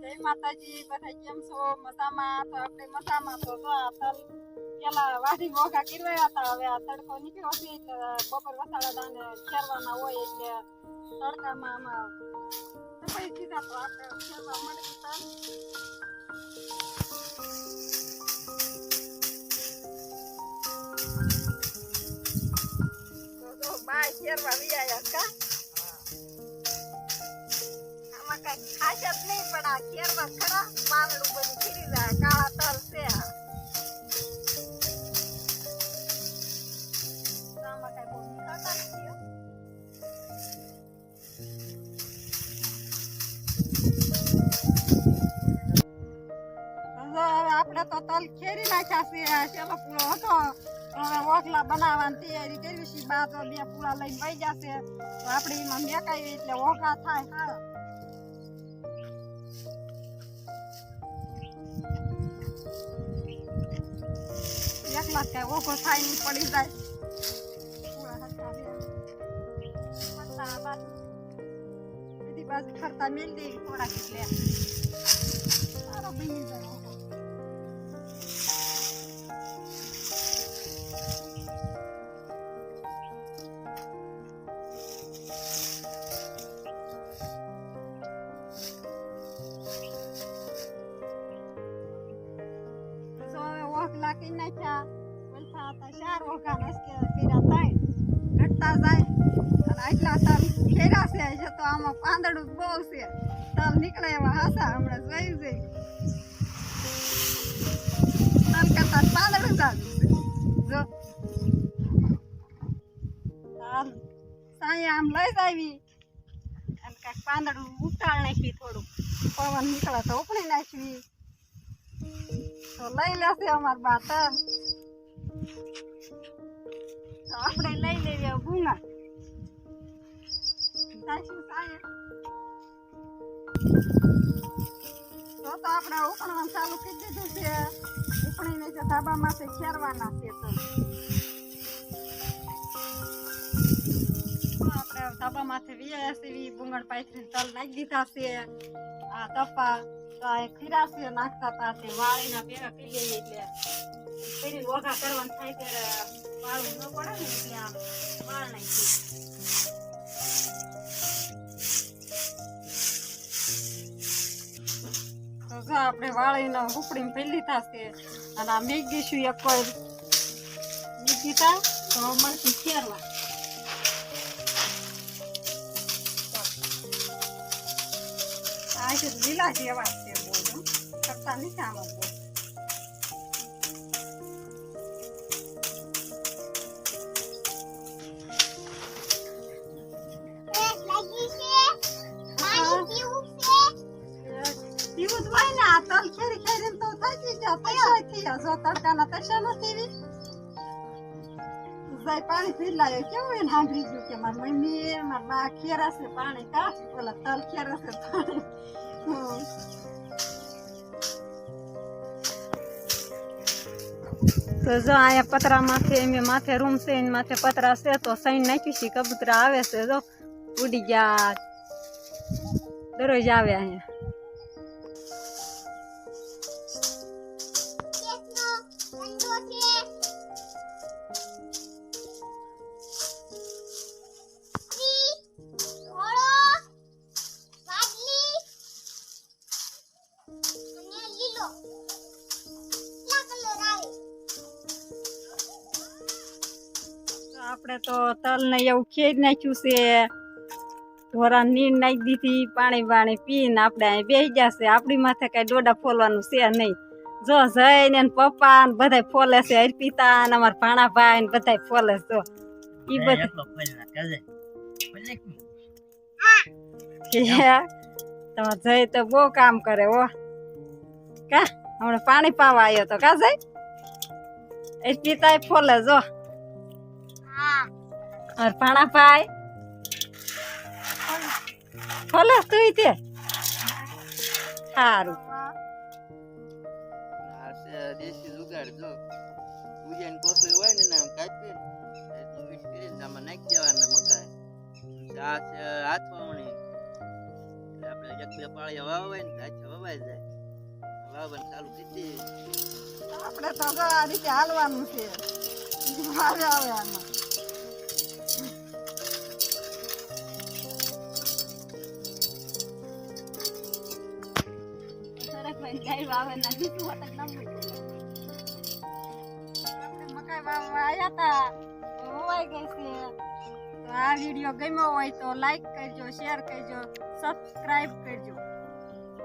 જય માતાજી, બધા કેમ છો? મજામાં? તો આપણે મજામાં તો જો આ તલ પેલા વાઢી મોઘા કિરવાયા હતા, હવે આ તડકો નીકળ્યો છે બપોર વસાડા દાને ખેરવાના હોય એટલે તડકામાં આમાં સફાઈ દીધા તો આપણે ખેરવા મળી તલ બાય ખેરવા વિયા કા? કઈ ખાસ નહીં પણ આ ખેરવા ખરા પાંદડું બધું ખીરી જાય કાળા તલ છે આપણે તો તલ ખેરી નાખ્યા છે છેલ્લો પૂળો હતો ઓખલા બનાવવાની તૈયારી કરવી છે બા તો બે પૂળા લઈને વહી જશે તો આપણે એમાં મેકાવી એટલે ઓખલા થાય સારા એકલા જ કઈ થાય નહીં પડી જાય. બધી બાજુ. ફરતા મેલ દેવી થોડાક એટલે. સારો બની નાખ્યા. ચાર ઓખા નસકે કર્યા થાય ઘટતા જાય આટલા તલ ખેરા છે છે તો આમાં પાંદડું બહુ છે તલ નીકળે એવા હાસા હમણાં જોયું છે તલ કરતા પાંદડું જાજુ જો હાલ સાંઈ આમ લઈ જાવી અને કાંઈક પાંદડું ઉતાળ નાખી થોડું પવન નીકળે તો ઉપડી નાખવી તો લઈ લેશે અમાર બાતર તો આપણે લઈ લેવી ભૂંગા તો તો આપણે ઉકળવાનું ચાલુ કરી દીધું છે. ઉકળીને જે ધાબામાંથી ખેરવાના છે તો. આપણે ધાબામાંથી વીયા સીવી ભૂંગળ પાથરીને તલ નાખી દીધા છે. આ તપા ખીરા છે, નાખતા હતા વાળીના પેરા કરી લઈએ એટલે. કરીને વઘા કરવાનું થાય ત્યારે વાળું ન પડે ને એટલે ઉપડીને પેલી થશે અને આ મેગી એક મેગી તા? તો મળતી ખેરવા. આ છે લીલા જેવા છે બોલું. કરતા નથી આમાં બહુ ને તલ ખેરી ખેરીને તો થાકી ગયા થઈ ગયા જો તડકાના તૈસા નથી રી જાય પાણી પી લાયો કેવું એને સાંભળી ગયું કે મારી મમ્મી મારા બા ખેરા છે પાણી કાઢ ઓલા તલ ખેરા છે પાણી. તો જો અહીંયા પતરા માથે એમ માથે રૂમ છે એની માથે પતરા છે તો સૈન નાખ્યું છે કબૂતરા આવે છે જો ઉડી ગયા દરરોજ આવે અહીંયા આપણે તો તલ ને એવું ખેડ નાખ્યું છે. ઢોરા નીર નાખી દીધી પાણી બાણી પીને આપણે અહીં બેસી જશે આપણી માથે કઈ ડોડા ફોલવાનું છે નહીં. જો જઈને ને પપ્પા ને બધા ફોલે છે. અર્પિતા ને અમારા ભાણા ભાઈ ને બધા ફોલે છે જો ઈ બધા તમારે જય તો બહુ કામ કરે ઓ કા? હમણાં પાણી પાવા આવ્યો તો કા જઈ અર્પિતા ફોલે જો. અર્પણા ભાઈ. ખોલે તું તે. સારું દેશી જુગાડ જો. પૂજન કોફી હોય ને નામ કાચી એટલું મીઠ કરી આમાં નાખી દેવાના મકાઈ. આ છે આપણે એક બે પાળી ને હાથ વવાઈ જાય. ચાલુ કરી આપણે તો આ રીતે હાલવાનું છે. આપણે મકાઈ વાવવા આવ્યા હતા તો હોવાઈ ગઈ છે. તો આ વીડિયો ગમ્યો હોય તો લાઈક કરજો શેર કરજો સબસ્ક્રાઈબ કરજો.